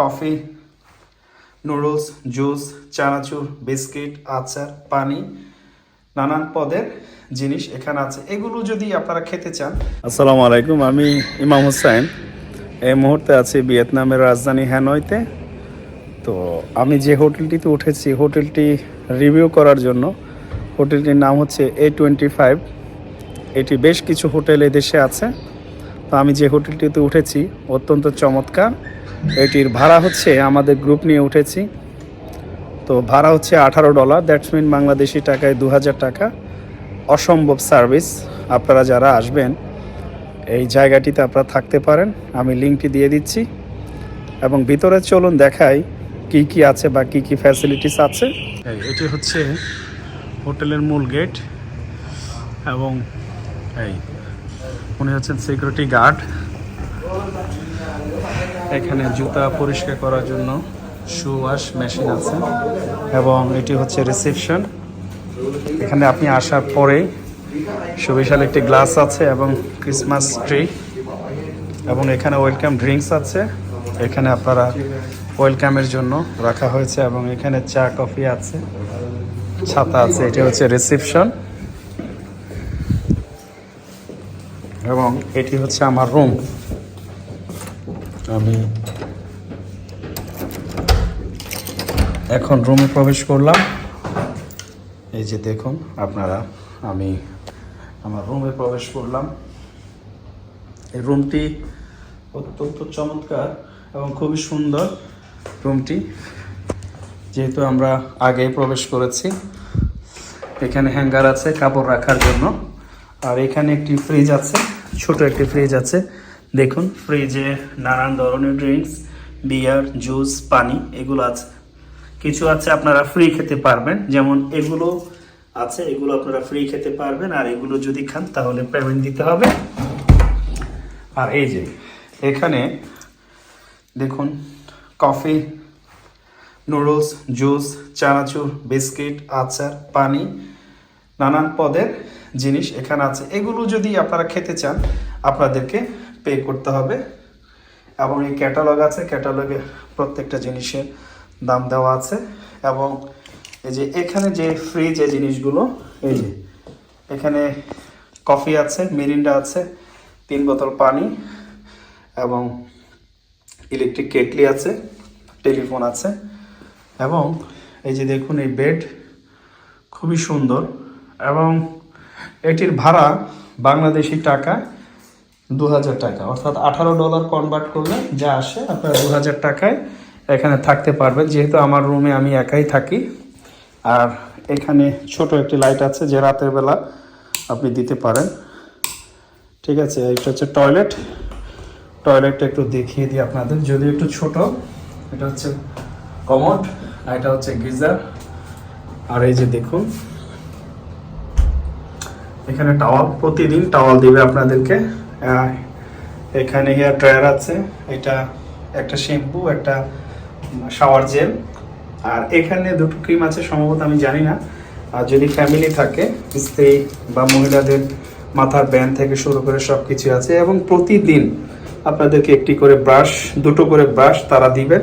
Coffee, noodles, juice, চানাচুর, biscuit, আচার, পানি, নানান পদের জিনিস এখানে আছে। এগুলো যদি আপনারা খেতে চান। আসসালামু আলাইকুম, আমি ইমাম হোসেন। এই মুহূর্তে আছি ভিয়েতনামের রাজধানী হ্যানয়তে। তো আমি যে হোটেলটিতে উঠেছি, হোটেলটি রিভিউ করার জন্য, হোটেলটির নাম হচ্ছে এ টোয়েন্টি ফাইভ এটি বেশ কিছু হোটেল এদেশে আছে। তো আমি যে হোটেলটিতে উঠেছি, অত্যন্ত চমৎকার। এটির ভাড়া হচ্ছে, আমাদের গ্রুপ নিয়ে উঠেছি। তো ভাড়া হচ্ছে আঠারো ডলার দ্যাটস মিন বাংলাদেশি টাকায় দু হাজার টাকা। অসম্ভব সার্ভিস আপনারা যারা আসবেন, এই জায়গাটিতে আপনারা থাকতে পারেন। আমি লিঙ্কটি দিয়ে দিচ্ছি। এবং ভিতরে চলুন দেখাই কি কি আছে বা কি কি ফ্যাসিলিটিস আছে। এটি হচ্ছে হোটেলের মূল গেট। এবং এই, উনি হচ্ছেন সিকিউরিটি গার্ড এখানে জুতা পরিষ্কার করার জন্য শু ওয়াশ মেশিন আছে এবং এটি হচ্ছে রিসেপশন এখানে আপনি আসার পরে সুবিশাল একটি গ্লাস আছে এবং ক্রিসমাস ট্রি এবং এখানে ওয়েলকাম ড্রিঙ্কস আছে। এখানে আপনারা ওয়েলকামের জন্য রাখা হয়েছে এবং এখানে চা কফি আছে, ছাতা আছে, এটি হচ্ছে রিসেপশন এবং এটি হচ্ছে আমার রুম আমি এখন রুমে প্রবেশ করলাম। এই যে দেখুন, আপনারা, আমি আমার রুমে প্রবেশ করলাম। এই রুমটি অত্যন্ত চমৎকার এবং খুবই সুন্দর রুমটি যেহেতু আমরা আগে প্রবেশ করেছি, এখানে হ্যাঙ্গার আছে কাপড় রাখার জন্য। আর এখানে একটি ফ্রিজ আছে, ছোট একটি ফ্রিজ আছে। দেখুন ফ্রিজে নানান ধরনের ড্রিঙ্কস বিয়ার জুস পানি, এগুলো আছে। কিছু আছে আপনারা ফ্রি খেতে পারবেন, যেমন এগুলো আছে, এগুলো আপনারা ফ্রি খেতে পারবেন, আর এগুলো যদি খান তাহলে পেমেন্ট দিতে হবে। আর এই যে, এখানে দেখুন কফি নুডলস জুস চানাচুর বিস্কিট আচার, পানি, নানান পদের জিনিস এখানে আছে। এগুলো যদি আপনারা খেতে চান, আপনাদেরকে পে করতে হবে এবং এই ক্যাটালগ আছে ক্যাটালগে প্রত্যেকটা জিনিসের দাম দেওয়া আছে এবং এই যে এখানে যে ফ্রি যে জিনিসগুলো, এই যে এখানে কফি আছে মিরিন্ডা আছে, তিন বোতল পানি এবং ইলেকট্রিক কেটলি আছে টেলিফোন আছে এবং এই যে দেখুন এই বেড খুবই সুন্দর এবং এটির ভাড়া বাংলাদেশি টাকা দু হাজার টাকা। অর্থাৎ আঠারো ডলার কনভার্ট করলে যা আসে আপনারা দু হাজার টাকায় এখানে থাকতে পারবেন। যেহেতু আমার রুমে আমি একাই থাকি। আর এখানে ছোট একটি লাইট আছে যে রাতের বেলা আপনি দিতে পারেন। ঠিক আছে, এটা হচ্ছে টয়লেট টয়লেটটা একটু দেখিয়ে দিই আপনাদের। যদি একটু ছোট, এটা হচ্ছে কমোড আর এটা হচ্ছে গিজার। আর এই যে দেখুন, এখানে টাওয়াল প্রতিদিন টাওয়াল দিবে আপনাদেরকে। এখানে হেয়ার ড্রায়ার আছে, এটা একটা শ্যাম্পু, একটা শাওয়ার জেল, আর এখানে দুটো ক্রিম আছে, সম্ভবত আমি জানি না। আর যদি ফ্যামিলি থাকে, স্ত্রী বা মহিলাদের মাথার ব্যান্ড থেকে শুরু করে সব কিছু আছে, এবং প্রতিদিন আপনাদেরকে একটি করে ব্রাশ, দুটো করে ব্রাশ তারা দিবেন,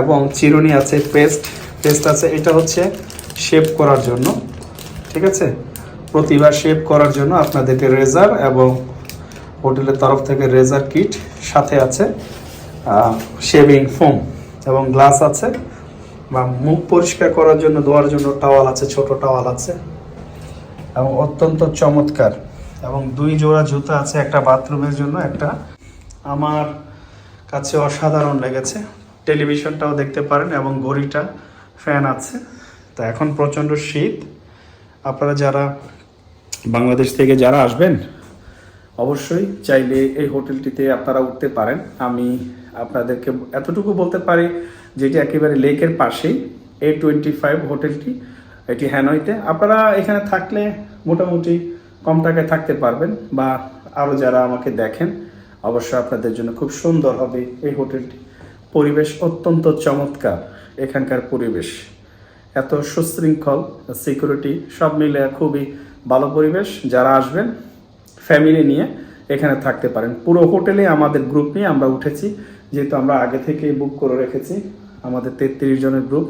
এবং চিরুনি আছে, পেস্ট পেস্ট আছে, এটা হচ্ছে শেভ করার জন্য, ঠিক আছে? প্রতিবার শেভ করার জন্য আপনাদেরকে রেজার এবং হোটেলের তরফ থেকে রেজার কিট সাথে আছে শেভিং ফোম এবং গ্লাস আছে বা মুখ পরিষ্কার করার জন্য, ধোয়ার জন্য টাওয়াল আছে, ছোট টাওয়াল আছে এবং অত্যন্ত চমৎকার এবং দুই জোড়া জুতা আছে একটা বাথরুমের জন্য, একটা আমার কাছে অসাধারণ লেগেছে। টেলিভিশনটাও দেখতে পারেন এবং ঘড়িটা ফ্যান আছে। তা এখন প্রচণ্ড শীত। আপনারা যারা বাংলাদেশ থেকে যারা আসবেন অবশ্যই চাইলে এই হোটেলটিতে আপনারা উঠতে পারেন। আমি আপনাদেরকে এতটুকু বলতে পারি যেটি একেবারে লেকের পাশেই এ টোয়েন্টি ফাইভ হোটেলটি, এটি হ্যানয়তে। আপনারা এখানে থাকলে মোটামুটি কম টাকায় থাকতে পারবেন বা আরও যারা আমাকে দেখেন, অবশ্যই আপনাদের জন্য খুব সুন্দর হবে এই হোটেলটি। পরিবেশ অত্যন্ত চমৎকার এখানকার পরিবেশ। এত সুশৃঙ্খল সিকিউরিটি সব মিলে খুবই ভালো পরিবেশ। যারা আসবেন ফ্যামিলি নিয়ে এখানে থাকতে পারেন। পুরো হোটেলে আমাদের গ্রুপ নিয়ে আমরা উঠেছি, যেহেতু আমরা আগে থেকে বুক করে রেখেছি, আমাদের তেত্রিশ জনের গ্রুপ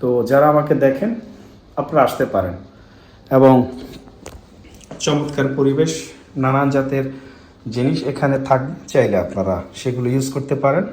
তো যারা আমাকে দেখেন, আপনারা আসতে পারেন। এবং চমৎকার পরিবেশ, নানান জাতের জিনিস এখানে থাকবে, চাইলে আপনারা সেগুলো ইউজ করতে পারেন।